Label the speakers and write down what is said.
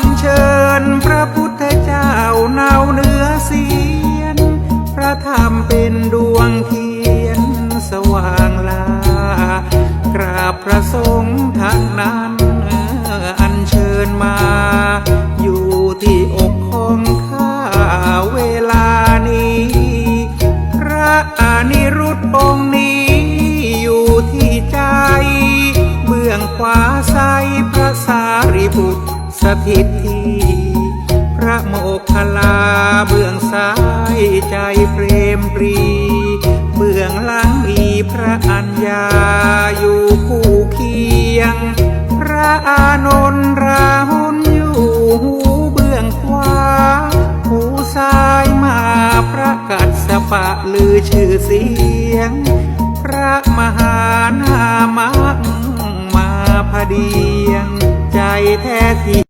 Speaker 1: อัญเชิญพระพุทธเจ้าเนาเนื้อเสียน พระธรรมเป็นดวงเทียนสว่างลา กราบพระสงฆ์ทานนั้นอัญเชิญมา อยู่ที่อกของข้าเวลานี้ พระอนิรุตองค์นี้อยู่ที่ใจ เบื้องขวาไซพระ ถิตที่ พระโมคคัลลาเบื้องซ้ายใจเปรมปรี เบื้องหลังมีพระอัญญาอยู่คู่เคียง พระอานนท์ราหุลอยู่หูเบื้องขวาหูซ้ายมาพระกัสสปะลือชื่อเสียง พระมหานามะมาพเดียงใจแท้ที่